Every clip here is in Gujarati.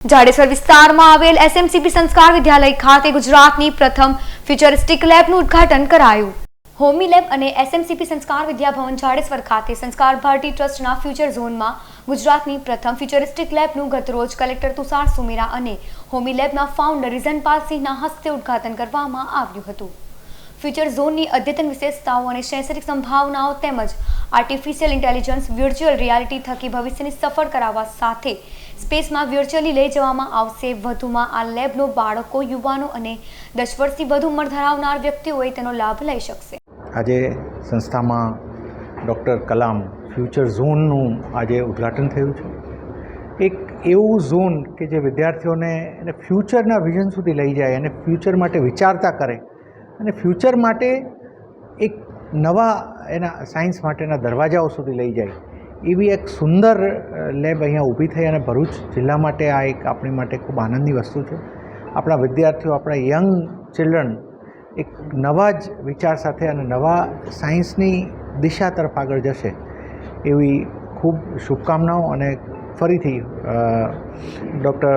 જાડેશ્વર વિસ્તારમાં આવેલ એસએમસીપી સંસ્કાર વિદ્યાલય ખાતે ગુજરાતની પ્રથમ ફ્યુચરિસ્ટિક લેબનું ઉદ્ઘાટન કરાયું. હોમી લેબ અને એસએમસીપી સંસ્કાર વિદ્યાભવન જાડેશ્વર ખાતે સંસ્કાર ભારતી ટ્રસ્ટના ફ્યુચર ઝોનમાં ગુજરાતની પ્રથમ ફ્યુચરિસ્ટિક લેબનું ગતરોજ કલેક્ટર તુષાર સુમેરા અને હોમી લેબના ફાઉન્ડર રિઝનપાલસિંહના હસ્તે ઉદ્ઘાટન કરવામાં આવ્યું હતું. ફ્યુચર ઝોનની અદ્યતન વિશેષતાઓ અને શૈક્ષણિક સંભાવનાઓ તેમજ આર્ટિફિશિયલ ઇન્ટેલિજન્સ વર્ચ્યુઅલ રિયાલિટી થકી ભવિષ્યની સફળ કરાવવા સાથે સ્પેસમાં વર્ચ્યુઅલી લઈ જવામાં આવશે. વધુમાં આ લેબનો બાળકો, યુવાનો અને દસ વર્ષથી વધુ ઉંમર ધરાવનાર વ્યક્તિઓએ તેનો લાભ લઈ શકશે. આજે સંસ્થામાં ડૉક્ટર કલામ ફ્યુચર ઝોનનું આજે ઉદ્ઘાટન થયું છે. એક એવું ઝોન કે જે વિદ્યાર્થીઓને એને ફ્યુચરના વિઝન સુધી લઈ જાય અને ફ્યુચર માટે વિચારતા કરે અને ફ્યુચર માટે એક નવા એના સાયન્સ માટેના દરવાજાઓ સુધી લઈ જાય. એવી એક સુંદર લેબ અહીંયા ઊભી થઈ અને ભરૂચ જિલ્લા માટે આ એક આપણી માટે ખૂબ આનંદની વસ્તુ છે. આપણા વિદ્યાર્થીઓ, આપણા યંગ ચિલ્ડ્રન એક નવા જ વિચાર સાથે અને નવા સાયન્સની દિશા તરફ આગળ જશે. એવી ખૂબ શુભકામનાઓ અને ફરીથી ડૉક્ટર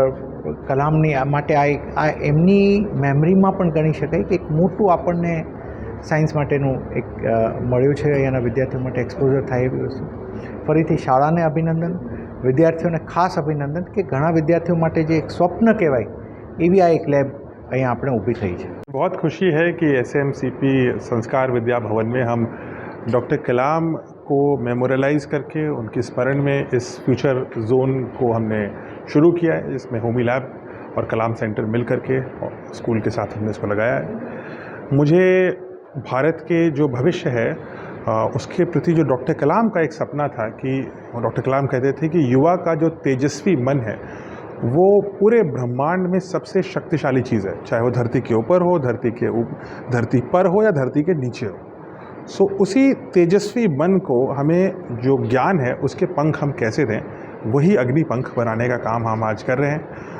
કલામની આ માટે આ એક આ એમની મેમરીમાં પણ ગણી શકાય કે એક મોટું આપણને સાયન્સ માટેનું એક અ, મળ્યું છે અહીંયાના વિદ્યાર્થીઓ માટે એક્સપોઝર થાય એવી વસ્તુ ફરીથી શાળાને અભિનંદન વિદ્યાર્થીઓને ખાસ અભિનંદન કે ઘણા વિદ્યાર્થીઓ માટે જે એક સ્વપ્ન કહેવાય એવી આ એક લેબ અહીંયા આપણે ઊભી થઈ છે बहुत खुशी है कि एस एम सी पी संस्कार विद्या भवन में हम डॉक्टर कलाम को मेमोरलाइज करके उनके स्मरण में इस फ्यूचर जोन को हमने शुरू किया है जिसमें होमी लैब और कलाम सेंटर मिल करके स्कूल के साथ हमने इसको लगाया है। मुझे भारत के जो भविष्य है उसके प्रति जो डॉक्टर कलाम का एक सपना था कि, डॉक्टर कलाम कहते थे कि युवा का जो तेजस्वी मन है, वो पूरे ब्रह्मांड में सबसे शक्तिशाली चीज़ है, चाहे वो धरती के ऊपर हो, धरती के धरती पर हो या धरती के नीचे हो। सो उसी तेजस्वी मन को हमें जो ज्ञान है उसके पंख हम कैसे दें वही अग्नि पंख बनाने का काम हम आज कर रहे हैं